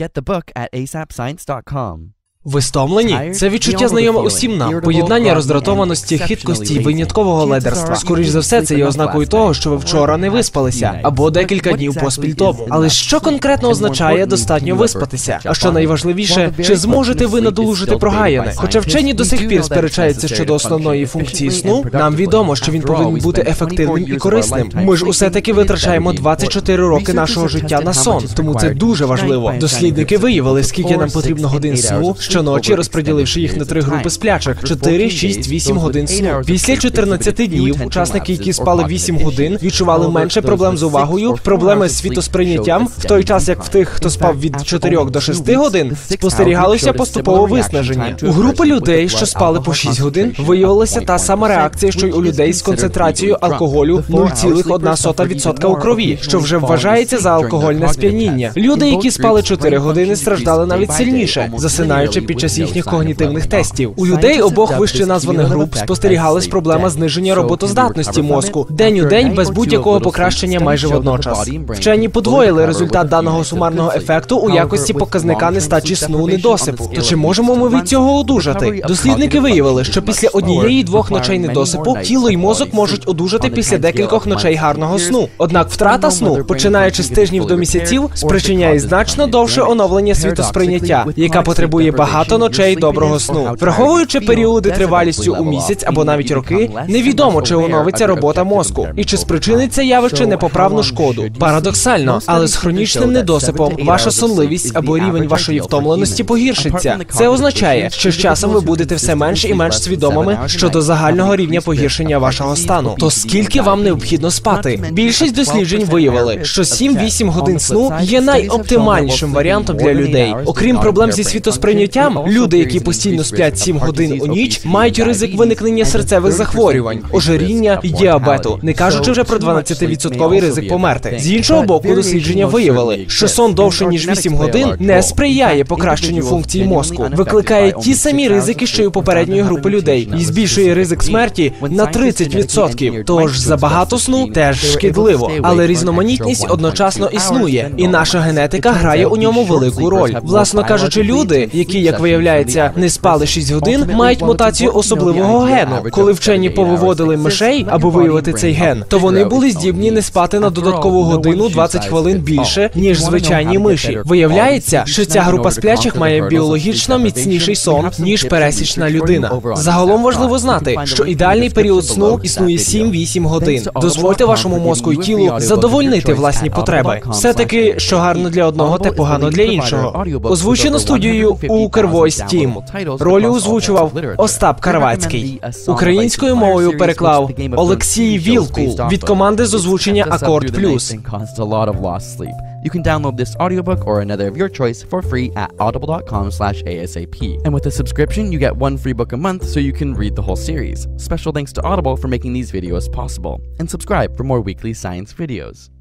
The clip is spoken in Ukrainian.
Get the book at asapscience.com. Ви стомлені? Це відчуття знайоме усім нам. Поєднання роздратованості, хиткості і виняткового ледерства. Скоріш за все, це є ознакою того, що ви вчора не виспалися, або декілька днів поспіль тому. Але що конкретно означає достатньо виспатися? А що найважливіше, чи зможете ви надолужити прогаяне? Хоча вчені до сих пір сперечаються щодо основної функції сну, нам відомо, що він повинен бути ефективним і корисним. Ми ж усе таки витрачаємо 24 роки нашого життя на сон, тому це дуже важливо. Дослідники виявили, скільки нам потрібно годин сну щоночі, розподіливши їх на три групи сплячих: 4, 6, 8 годин сну. Після 14 днів учасники, які спали 8 годин, відчували менше проблем з увагою, проблеми з світосприйняттям, в той час як в тих, хто спав від 4 до 6 годин, спостерігалося поступове виснаження. У групи людей, що спали по 6 годин, виявилася та сама реакція, що й у людей з концентрацією алкоголю 0,1% у крові, що вже вважається за алкогольне сп'яніння. Люди, які спали 4 години, страждали навіть сильніше, засинаючи під час їхніх когнітивних тестів. У людей обох вище названих груп спостерігалась проблема зниження роботоздатності мозку день у день без будь-якого покращення майже водночас. Вчені подвоїли результат даного сумарного ефекту у якості показника нестачі сну недосипу. То чи можемо ми від цього одужати? Дослідники виявили, що після однієї двох ночей недосипу тіло й мозок можуть одужати після декількох ночей гарного сну. Однак втрата сну, починаючи з тижнів до місяців, спричиняє значно довше оновлення світосприйняття, яка потребує багато ночей доброго сну. Враховуючи періоди тривалістю у місяць або навіть роки, невідомо чи оновиться робота мозку і чи спричинить це явище непоправну шкоду. Парадоксально, але з хронічним недосипом ваша сонливість або рівень вашої втомленості погіршиться. Це означає, що з часом ви будете все менш і менш свідомими щодо загального рівня погіршення вашого стану. То скільки вам необхідно спати? Більшість досліджень виявили, що 7-8 годин сну є найоптимальнішим варіантом для людей. Окрім проблем зі світосприйняттям, люди, які постійно сплять 7 годин у ніч, мають ризик виникнення серцевих захворювань, ожиріння і діабету, не кажучи вже про 12% ризик померти. З іншого боку, дослідження виявили, що сон довше ніж 8 годин не сприяє покращенню функцій мозку, викликає ті самі ризики, що й у попередньої групи людей, і збільшує ризик смерті на 30%. Тож забагато сну теж шкідливо, але різноманітність одночасно існує, і наша генетика грає у ньому велику роль. Власно кажучи, люди, які, як виявляється, не спали 6 годин, мають мутацію особливого гену. Коли вчені повиводили мишей, аби виявити цей ген, то вони були здібні не спати на додаткову годину 20 хвилин більше ніж звичайні миші. Виявляється, що ця група сплячих має біологічно міцніший сон ніж пересічна людина. Загалом важливо знати, що ідеальний період сну існує 7-8 годин. Дозвольте вашому мозку і тілу задовольнити власні потреби. Все таки, що гарно для одного, те погано для іншого. Озвучено студією Укрвойс Тім. Ролі озвучував Остап Карвацький. Українською мовою переклав Олексій Вілкул від команди з озвучення Акорд Плюс. You can download this audiobook or another of your choice for free at audible.com slash ASAP. And with a subscription, you get one free book a month so you can read the whole series. Special thanks to Audible for making these videos possible. And subscribe for more weekly science videos.